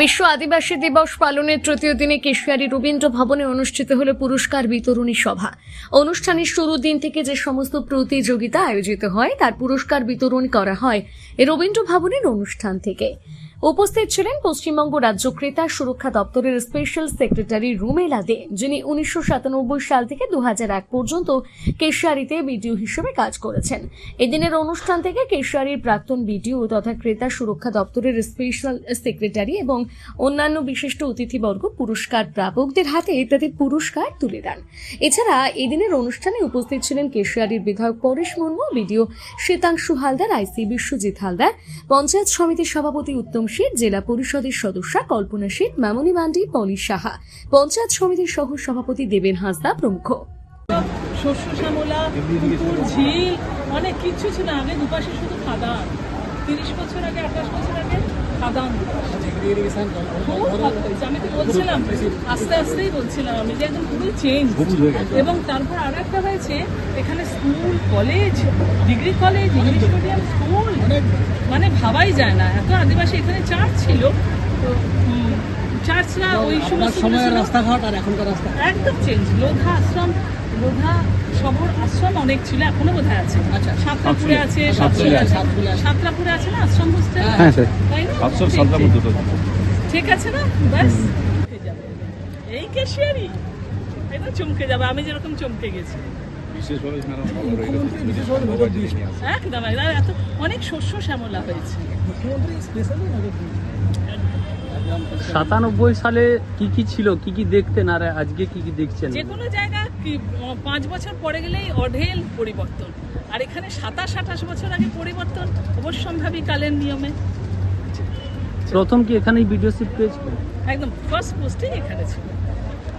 বিশ্ব আদিবাসী দিবস পালনের তৃতীয় দিনে কেশিয়ারি রবীন্দ্র ভবনে অনুষ্ঠিত হল পুরস্কার বিতরণী সভা। অনুষ্ঠানের শুরুর দিন থেকে যে সমস্ত প্রতিযোগিতা আয়োজিত হয়, তার পুরস্কার বিতরণ করা হয় রবীন্দ্র ভবনের অনুষ্ঠান থেকে। উপস্থিত ছিলেন পশ্চিমবঙ্গ রাজ্য ক্রেতা সুরক্ষা দপ্তরের স্পেশাল সেক্রেটারি রুমেলা দে, যিনি উনিশশো সাতানব্বই সাল থেকে দুহাজার এক পর্যন্ত কেশিয়ারিতে বিডিও হিসেবে কাজ করেছেন। এদিনের অনুষ্ঠান থেকে কেশিয়ারির প্রাক্তন বিডিও তথা ক্রেতা সুরক্ষা দপ্তরের স্পেশাল সেক্রেটারি এবং অন্যান্য বিশিষ্ট অতিথিবর্গ পুরস্কার প্রাপকদের হাতে তাদের পুরস্কার তুলে দেন। এছাড়া এদিনের অনুষ্ঠানে উপস্থিত ছিলেন কেশিয়ারির বিধায়ক পরেশ মুর্মু, বিডিও শ্বেতাংশু হালদার, আইসি বিশ্বজিৎ হালদার, পঞ্চায়েত সমিতির সভাপতি উত্তম শীত জেলা পরিষদের সদস্যা কল্পনা শীত মামনি মান্ডি পলি সাহা। পঞ্চায়েত সমিতির সহ সভাপতি দেবেন হাসদা, প্রমুখ। শস্য, শ্যামলা, পুকুর, ঝিল, অনেক কিছু ছিল। আগে দুপাশে শুধু খাদান। তিরিশ বছর আগে, আঠাশ বছর আগে আমি তো বলছিলাম আস্তে আস্তেই বলছিলাম আমি যে একদম পুরো চেঞ্জ এবং তারপর আর একটা হয়েছে এখানে school college degree college English medium school মানে ভাবাই যায় না। এত আদিবাসী এখানে চার্চ ছিল তো চার্চরা ওই সমস্ত রাস্তাঘাট আর এখনকার রাস্তা। একদম চেঞ্জ লোধা আশ্রম লোধা শহর আশ্রম অনেক ছিল এখনও বোধহয় আছে। আচ্ছা। সাতরাপুরে আছে সাতরাপুরে আছে না? আশ্রম হোস্টেল হ্যাঁ, তাই না? ঠিক, আছে না? ব্যাস। এই কেশিয়ারি। এটা চমকে যাবে। আমি যেরকম চমকে গেছি। একদম একদম। এত অনেক শস্য শ্যামলা হয়েছে। সাতানব্বই সালে কি কি ছিল? কি কি দেখতেন? আর আজকে কি কি দেখছেন? যে কোনো জায়গা কি পাঁচ বছর পরে গেলেই অঢেল পরিবর্তন। আর এখানে সাতাশ আঠাশ বছর আগে পরিবর্তন অবশ্যম্ভাবী কালের নিয়মে। প্রথম কি এখানেই ভিডিওশিপ পেয়েছিল একদম ফার্স্ট পোস্টিং এখানে ছিল।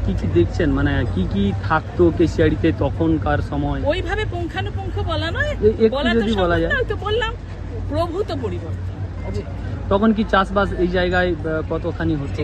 কি কি দেখছেন? মানে কি কি থাকতো কেশিয়ারিতে তখনকার সময়? ওইভাবে পুঙ্খানুপুঙ্খ বলা নয় বলা যদি বলা যায়। তো বললাম প্রভূত পরিবর্তন। তখন কি চাষবাস এই জায়গায় কতখানি হতো?